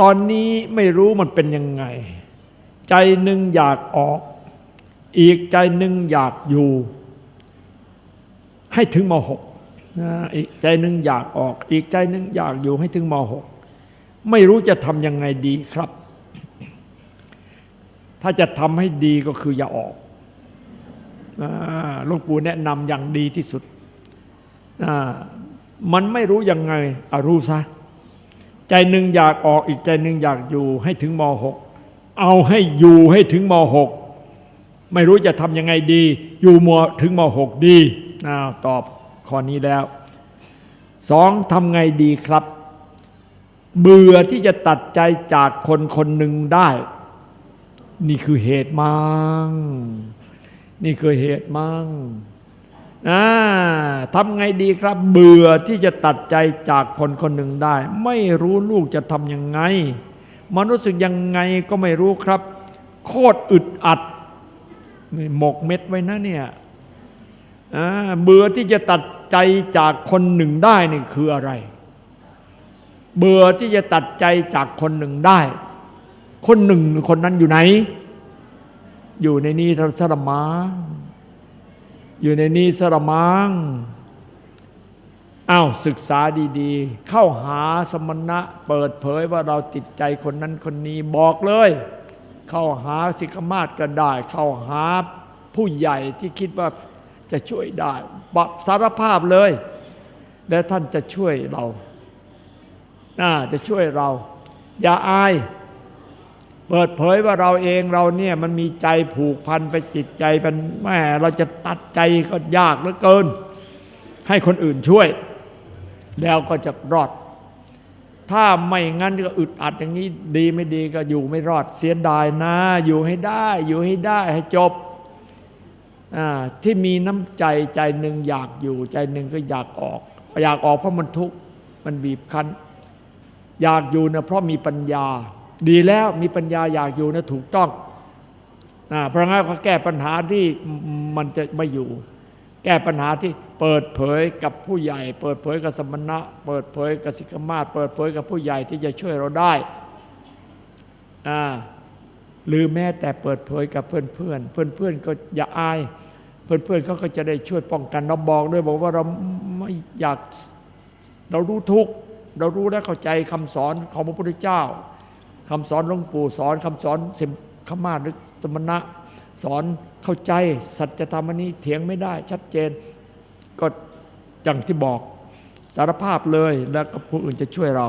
ตอนนี้ไม่รู้มันเป็นยังไง ใจหนึ่งอยากออก อีกใจหนึ่งอยากอยู่ ให้ถึงมหกอีกใจหนึ่งอยากออก อีกใจหนึ่งอยากอยู่ให้ถึงมหกไม่รู้จะทำยังไงดีครับ ถ้าจะทำให้ดีก็คืออย่าออกหลวงปู่แนะนำอย่างดีที่สุด มันไม่รู้ยังไงอรู้ซะ ใจหนึ่งอยากออกอีกใจหนึ่งอยากอยู่ให้ถึงมหกเอาให้อยู่ให้ถึงมหกไม่รู้จะทำยังไงดี อยู่มถึงมหกดีอ้าตอบข้อนี้แล้วสองทำไงดีครับ เบื่อที่จะตัดใจจากคนคนหนึ่งได้ นี่คือเหตุมั่งนี่คือเหตุมั่ง ทำไงดีครับ เบื่อที่จะตัดใจจากคนคนหนึ่งได้ ไม่รู้ลูกจะทำยังไง มนรู้สึกยังไงก็ไม่รู้ครับ โคตรอึดอัดหมกเม็ดไว้นะเนี่ยเบื่อที่จะตัดใจจากคนหนึ่งได้นี่คืออะไร เบื่อที่จะตัดใจจากคนหนึ่งได้ คนหนึ่งคนนั้นอยู่ไหน อยู่ในนี้สระมัง อยู่ในนี้สระมังอ้าวศึกษาดีๆ เข้าหาสมณะเปิดเผยว่าเราติดใจคนนั้นคนนี้บอกเลย เข้าหาสิกขามาศก็ได้ เข้าหาผู้ใหญ่ที่คิดว่าจะช่วยได้บอกสารภาพเลย และท่านจะช่วยเราน่าจะช่วยเรา อย่าอาย เปิดเผยว่าเราเองเราเนี่ยมันมีใจผูกพันไปจิตใจเป็นแม่เราจะตัดใจก็ยากเหลือเกิน ให้คนอื่นช่วย แล้วก็จะรอด ถ้าไม่งั้นก็อึดอัดอย่างนี้ดีไม่ดีก็อยู่ไม่รอดเสียดายนะ อยู่ให้ได้ อยู่ให้ได้ให้จบที่มีน้ำใจใจหนึ่งอยากอยู่ ใจหนึ่งก็อยากออก อยากออกเพราะมันทุกข์มันบีบคั้น อยากอยู่นะเพราะมีปัญญา ดีแล้วมีปัญญาอยากอยู่นะถูกต้องนะเพราะงั้นก็แก้ปัญหาที่มันจะไม่อยู่ แก้ปัญหาที่เปิดเผยกับผู้ใหญ่ เปิดเผยกับสมณะ เปิดเผยกับสิกขามาศเปิดเผยกับผู้ใหญ่ที่จะช่วยเราได้อาหรือแม้แต่เปิดเผยกับเพื่อนเพื่อนเพื่อนเพื่อนก็อย่าอาย เพื่อนเพื่อนเขาก็จะได้ช่วยป้องกันเราบอกด้วยบอกว่าเราไม่อยากเรารู้ทุกเรารู้และเข้าใจคำสอนของพระพุทธเจ้า คำสอนหลวงปู่สอนคำสอนสิมขมาหรือสมณะ สอนเข้าใจสัจธรรมอันนี้เถียงไม่ได้ชัดเจน ก็อย่างที่บอกสารภาพเลยแล้วก็ผู้อื่นจะช่วยเรา